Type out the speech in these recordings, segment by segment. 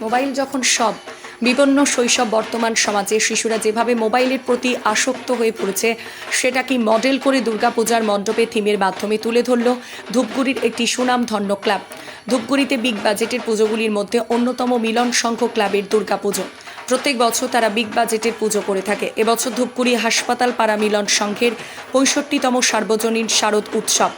Mobile যখন সব, বিপন্ন শৈশব বর্তমান সমাজে, শিশুরা যেভাবে মোবাইলের প্রতি আসক্ত হয়ে পড়েছে, সেটা কি মডেল করে দুর্গাপূজার মণ্ডপে থিমের মাধ্যমে তুলে ধরল ধূপগুড়ির একটি সুনামধন্য ক্লাব? ধূপগুড়িতে বিগ বাজেটের পুজোগুলির মধ্যে অন্যতম মিলন সংঘ ক্লাবের দুর্গাপুজো। প্রত্যেক বছর তারা বিগ বাজেটের পুজো করে থাকে। এবছর ধূপগুড়ি হাসপাতাল পাড়া মিলন সংঘের পঁয়ষট্টিতম সার্বজনীন শারদ উৎসব।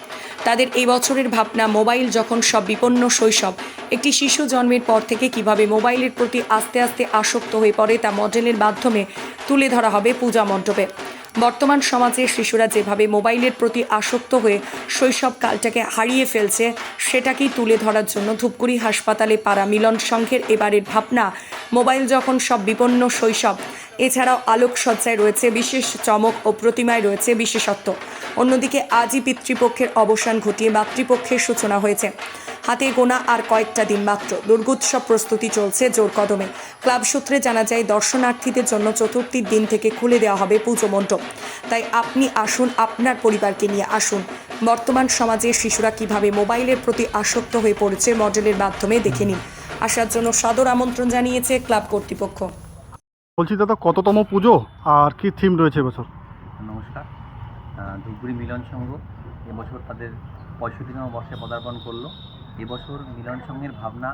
তাদের এই বছরের ভাবনা মোবাইল যখন সব বিপন্ন শৈশব, একটি শিশু জন্মের পর থেকে কীভাবে মোবাইলের প্রতি আস্তে আস্তে আসক্ত হয়ে পড়ে তা মডেলের মাধ্যমে তুলে ধরা হবে পূজা মণ্ডপে। বর্তমান সমাজে শিশুরা যেভাবে মোবাইলের প্রতি আসক্ত হয়ে শৈশব কালটাকে হারিয়ে ফেলছে, সেটাকেই তুলে ধরার জন্য ধূপগুড়ি হাসপাতালে পাড়া মিলন সংঘের এবারের ভাবনা মোবাইল যখন সব বিপন্ন শৈশব। এছাড়াও আলোকসজ্জায় রয়েছে বিশেষ চমক ও প্রতিমায় রয়েছে বিশেষত্ব। অন্যদিকে আজই পিতৃপক্ষের অবসান ঘটিয়ে মাতৃপক্ষের সূচনা হয়েছে। হাতে গোনা আর কয়েকটা দিন মাত্র। দুর্গোৎসব প্রস্তুতি চলছে জোর কদমে। ক্লাব সূত্রে জানা যায়, দর্শনার্থীদের জন্য চতুর্থীর দিন থেকে খুলে দেওয়া হবে পুজো মণ্ডপ। তাই আপনি আসুন, আপনার পরিবারকে নিয়ে আসুন। বর্তমান সমাজে শিশুরা কীভাবে মোবাইলের প্রতি আসক্ত হয়ে পড়েছে মডেলের মাধ্যমে দেখে নিন। আসার জন্য সাদর আমন্ত্রণ জানিয়েছে ক্লাব কর্তৃপক্ষ। বলছি দাদা কততম পুজো? আর কি থিম রয়েছে এবছর? নমস্কার। ধূপগুড়ি মিলন সংঘ এবছর তাদের পঁয়ষট্টিতম বর্ষে পদার্পণ করল। এবছর মিলন সংঘের ভাবনা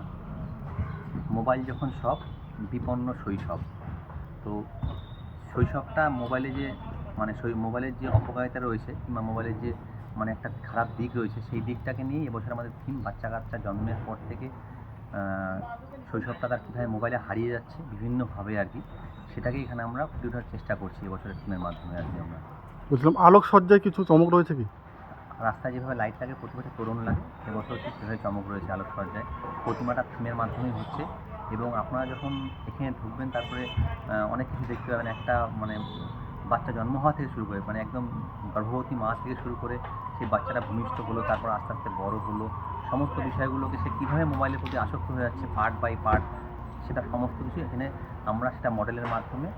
মোবাইল যখন সব বিপন্ন শৈশব। তো শৈশবটা মোবাইলে যে মানে মোবাইলের যে অপকারিতা রয়েছে কিংবা মোবাইলের যে মানে একটা খারাপ দিক রয়েছে সেই দিকটাকে নিয়েই এবছর আমাদের থিম বাচ্চা কাচ্চা জন্মের পর থেকে শৈশবটা তার কীভাবে মোবাইলে হারিয়ে যাচ্ছে বিভিন্নভাবে আর কি সেটাকে এখানে আমরা ফুটিয়ে ওঠার চেষ্টা করছি এবছরের থিমের মাধ্যমে আর কি আমরা। বলছিলাম আলোকসজ্জায় কিছু চমক রয়েছে কি? রাস্তায় যেভাবে লাইট লাগে প্রতি বছর তরুণ লাগে এবছর ঠিক সেভাবে চমক রয়েছে আলোকসজ্জায়। প্রতিমাটা থিমের মাধ্যমেই হচ্ছে এবং আপনারা যখন এখানে ঢুকবেন তারপরে অনেক কিছু দেখতে পাবেন। একটা মানে বাচ্চা জন্ম হওয়া থেকে শুরু করে মানে একদম গর্ভবতী মা থেকে শুরু করে সেই বাচ্চাটা ভূমিষ্ঠ হলো তারপর আস্তে আস্তে বড় হলো সমস্ত বিষয়গুলোকে সে কীভাবে মোবাইলের প্রতি আসক্ত হয়ে যাচ্ছে পার্ট বাই পার্ট সেটা সমস্ত কিছু এখানে আমরা সেটা মডেলের মাধ্যমে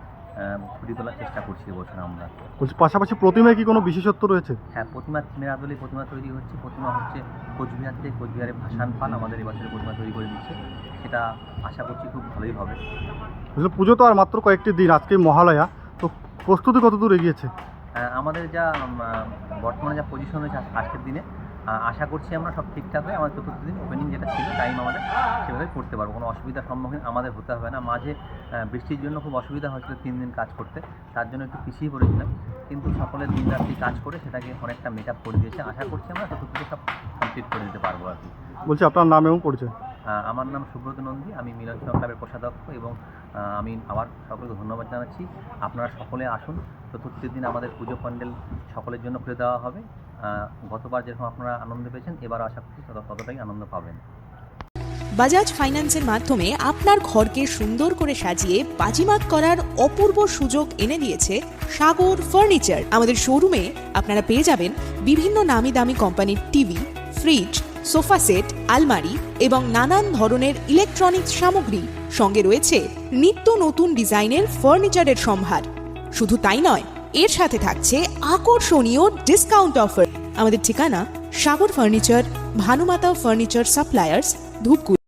ফুটিয়ে তোলার চেষ্টা করছি এবছর আমরা। পাশাপাশি প্রতিমায় কি কোনো বিশেষত্ব রয়েছে? হ্যাঁ প্রতিমা থিমের আদলে প্রতিমা তৈরি হচ্ছে প্রতিমা হচ্ছে কোচবিহার থেকে কোচবিহারে ভাসান পান আমাদের এবছরে প্রতিমা তৈরি করে দিচ্ছে সেটা আশা করছি খুব ভালোই হবে। পুজো তো আর মাত্র কয়েকটি দিন আজকে মহালয়া প্রস্তুতি কত দূর এগিয়েছে আমাদের যা বর্তমানে যা পজিশন রয়েছে আজকের দিনে আশা করছি আমরা সব ঠিকঠাক হয়ে আমাদের চতুর্থ দিন ওপেনিং যেটা ছিল টাইম আমাদের সেভাবে করতে পারব। কোনো অসুবিধার সম্মুখীন আমাদের হতে হবে না। মাঝে বৃষ্টির জন্য খুব অসুবিধা হয়েছিল তিন দিন কাজ করতে। তার জন্য একটু পিছিয়ে পড়েছিলাম। কিন্তু সকলের দিন রাত্রি কাজ করে সেটাকে অনেকটা মেক আপ করে দিয়েছে। আশা করছি আমরা চতুর্থ সব কমপ্লিট করে দিতে পারব আর কি। বলছি আপনার নাম এবং পরিচয়? আমার নাম সুব্রত নন্দী। আমি মিলন ক্লাবের কোষাধ্যক্ষ এবং আমি আবার সকলকে ধন্যবাদ জানাচ্ছি। আপনারা সকলে আসুন। চতুর্থীর দিন আমাদের পুজো প্যান্ডেল সকলের জন্য খুলে দেওয়া হবে। গতবার যেরকম আপনারা আনন্দ পেয়েছেন, এবার আশা করছি তত- ততটাই আনন্দ পাবেন। বাজাজ ফাইন্যান্সের মাধ্যমে আপনার ঘরকে সুন্দর করে সাজিয়ে বাজিমাত করার অপূর্ব সুযোগ এনে দিয়েছে সাগর ফার্নিচার। আমাদের শোরুমে আপনারা পেয়ে যাবেন বিভিন্ন নামি দামি কোম্পানির টিভি, ফ্রিজ সোফা সেট, আলমারি এবং নানান ধরনের ইলেকট্রনিক্স সামগ্রী। সঙ্গে রয়েছে নিত্য নতুন ডিজাইনের ফার্নিচারের সম্ভার। শুধু তাই নয়, এর সাথে থাকছে আকর্ষণীয় ডিসকাউন্ট অফার আমাদের ঠিকানা Sagar furniture, Bhanumata furniture suppliers, Dhupguri.